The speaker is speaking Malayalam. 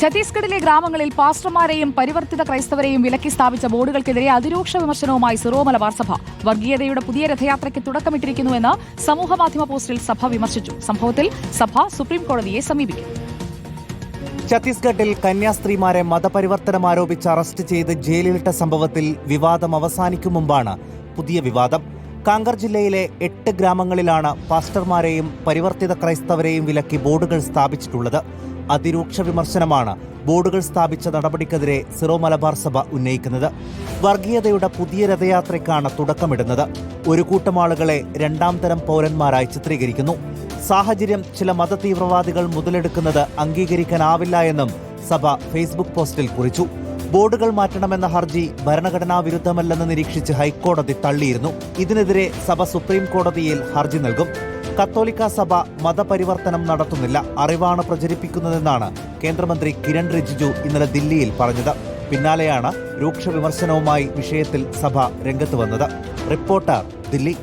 ഛത്തീസ്ഗഡിലെ ഗ്രാമങ്ങളിൽ പാസ്റ്റർമാരെയും പരിവർത്തിത ക്രൈസ്തവരെയും വിലക്കി സ്ഥാപിച്ച ബോർഡുകൾക്കെതിരെ അതിരൂക്ഷ വിമർശനവുമായി സിറോ മലബാർ സഭ വർഗീയതയുടെ പുതിയ രഥയാത്രയ്ക്ക് തുടക്കമിട്ടിരിക്കുന്നുവെന്ന് സമൂഹമാധ്യമ പോസ്റ്റിൽ സഭ വിമർശിച്ചു. സംഭവത്തിൽ സഭ സുപ്രീം കോടതിയെ സമീപിക്കും. ഛത്തീസ്ഗഡിൽ കന്യാസ്ത്രീമാരെ മതപരിവർത്തനം ആരോപിച്ച് അറസ്റ്റ് ചെയ്ത് ജയിലിലിട്ട സംഭവത്തിൽ വിവാദം അവസാനിക്കും മുമ്പാണ് പുതിയ വിവാദം. കാങ്കർ ജില്ലയിലെ എട്ട് ഗ്രാമങ്ങളിലാണ് പാസ്റ്റർമാരെയും പരിവർത്തിത ക്രൈസ്തവരെയും വിലക്കി ബോർഡുകൾ സ്ഥാപിച്ചിട്ടുള്ളത്. അതിരൂക്ഷ വിമർശനമാണ് ബോർഡുകൾ സ്ഥാപിച്ച നടപടിക്കെതിരെ സിറോ മലബാർ സഭ ഉന്നയിക്കുന്നത്. വർഗീയതയുടെ പുതിയ രഥയാത്രയ്ക്കാണ് തുടക്കമിടുന്നത്. ഒരു കൂട്ടം ആളുകളെ രണ്ടാം തരം പൗരന്മാരായി ചിത്രീകരിക്കുന്നു. സാഹചര്യം ചില മതതീവ്രവാദികൾ മുതലെടുക്കുന്നത് അംഗീകരിക്കാനാവില്ല എന്നും സഭ ഫേസ്ബുക്ക് പോസ്റ്റിൽ കുറിച്ചു. ബോർഡുകൾ മാറ്റണമെന്ന ഹർജി ഭരണഘടനാ വിരുദ്ധമല്ലെന്ന് നിരീക്ഷിച്ച് ഹൈക്കോടതി തള്ളിയിരുന്നു. ഇതിനെതിരെ സഭ സുപ്രീം കോടതിയിൽ ഹർജി നൽകും. കത്തോലിക്ക സഭ മതപരിവർത്തനം നടത്തുന്നില്ല. അറിവാണ് പ്രചരിപ്പിക്കുന്നതെന്നാണ് കേന്ദ്രമന്ത്രി കിരൺ റിജിജു ഇന്നലെ ദില്ലിയിൽ പറഞ്ഞത്. പിന്നാലെയാണ് രൂക്ഷ വിമർശനവുമായി വിഷയത്തിൽ സഭ രംഗത്ത് വന്നത്. റിപ്പോർട്ടർ ദില്ലി.